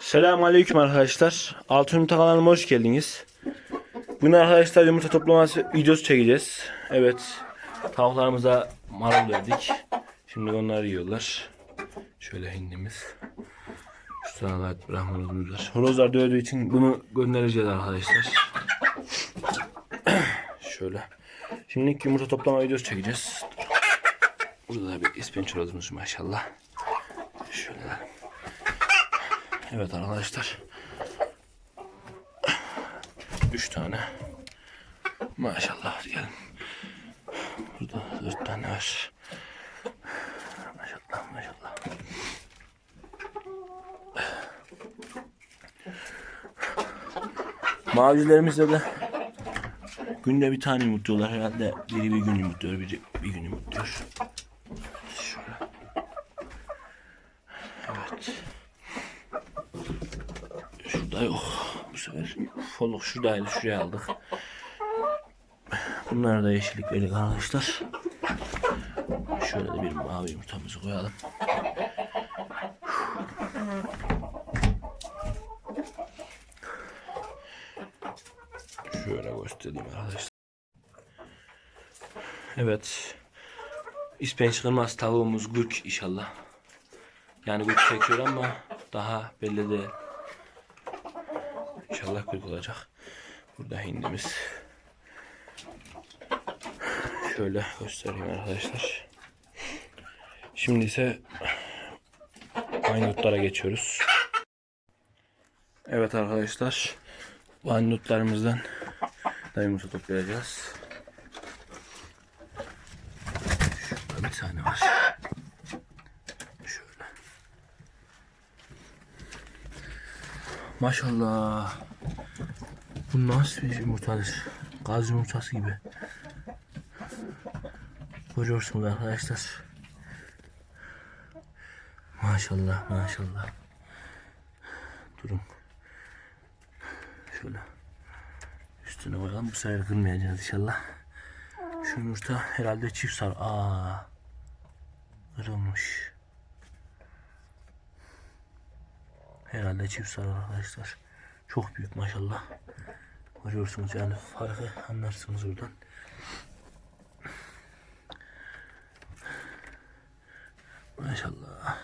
Selamun Aleyküm arkadaşlar. Altın Yumurta kanalıma hoş geldiniz. Bugün arkadaşlar yumurta toplaması videosu çekeceğiz. Evet. Tavuklarımıza marul verdik. Şimdi onları yiyorlar. Şöyle hindimiz. Şu sıralar bırakmamız var. Horozlar dövdüğü için bunu göndereceğiz arkadaşlar. Şöyle. Şimdi yumurta toplama videosu çekeceğiz. Burada da bir ispenç horozumuz maşallah. Şöyle. Evet arkadaşlar. Üç tane. Maşallah hadi gelin. Burada dört tane var. Maşallah maşallah. Mavilerimizde de günde bir tane yumurtluyorlar herhalde. Biri bir gün yumurtluyor, biri bir gün yumurtluyor. Şurada yok. Bu sefer foluk şuradaydı. Şuraya aldık. Bunlara da yeşillik verdik arkadaşlar. Şöyle de bir mavi yumurtamızı koyalım. Şöyle göstereyim arkadaşlar. Evet. İspenç kırmaz tavuğumuz gürk inşallah. Yani gürk çekiyor ama daha belli değil. İnşallah gürk olacak. Burada hindimiz. Şöyle göstereyim arkadaşlar. Şimdi ise aynutlara geçiyoruz. Evet arkadaşlar. Bu aynutlarımızdan da yumurta toplayacağız. Şurada bir tane var. Şöyle. Maşallah. Bu nasıl bir yumurtadır? Gaz yumurtası gibi. Görüyorsunuz arkadaşlar. Maşallah maşallah. Durun. Şöyle. Üstüne koyalım. Bu sefer kırmayacağız inşallah. Şu yumurta herhalde çift sar. Aa. Kırılmış. Herhalde çift sarı arkadaşlar. Çok büyük maşallah. Görüyorsunuz yani farkı anlarsınız oradan. Maşallah.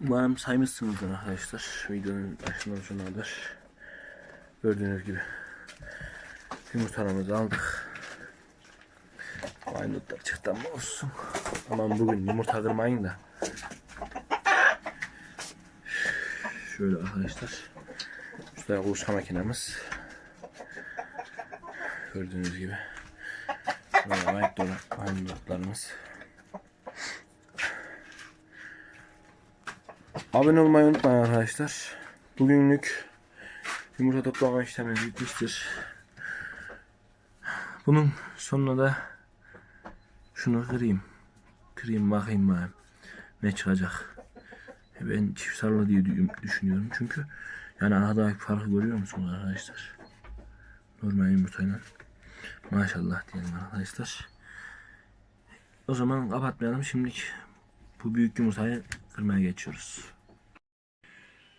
Umarım saymışsınızdır arkadaşlar. Videonun başından sonradır. Gördüğünüz gibi yumurtalarımızı aldık. Aynutlar çıktı ama olsun. Aman bugün yumurta kırmayın da. Şöyle arkadaşlar. Şurada kuluçka makinemiz. Gördüğünüz gibi. Böyle aynutlarımız. Abone olmayı unutmayın arkadaşlar. Bugünlük yumurta toplama işlemimiz bitmiştir. Bunun sonuna da şunu kırayım. Kırayım bakayım bakayım. Ne çıkacak. Ben çift sarılı diye dü- düşünüyorum. Çünkü yani aradaki farkı görüyor musunuz arkadaşlar? Normal yumurtayla. Maşallah diyelim arkadaşlar. O zaman kapatmayalım. Şimdilik bu büyük yumurtayı kırmaya geçiyoruz.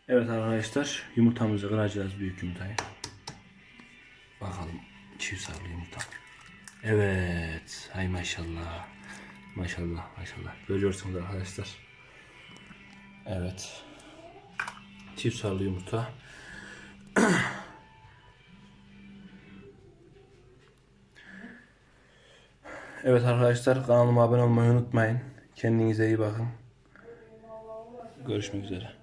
Evet arkadaşlar yumurtamızı kıracağız büyük yumurtayı. Bakalım çift sarılı yumurta. Evet. Hay maşallah. Maşallah maşallah. Görüyorsunuz arkadaşlar. Evet. Çift sarılı yumurta. evet arkadaşlar kanalıma abone olmayı unutmayın. Kendinize iyi bakın. Görüşmek üzere.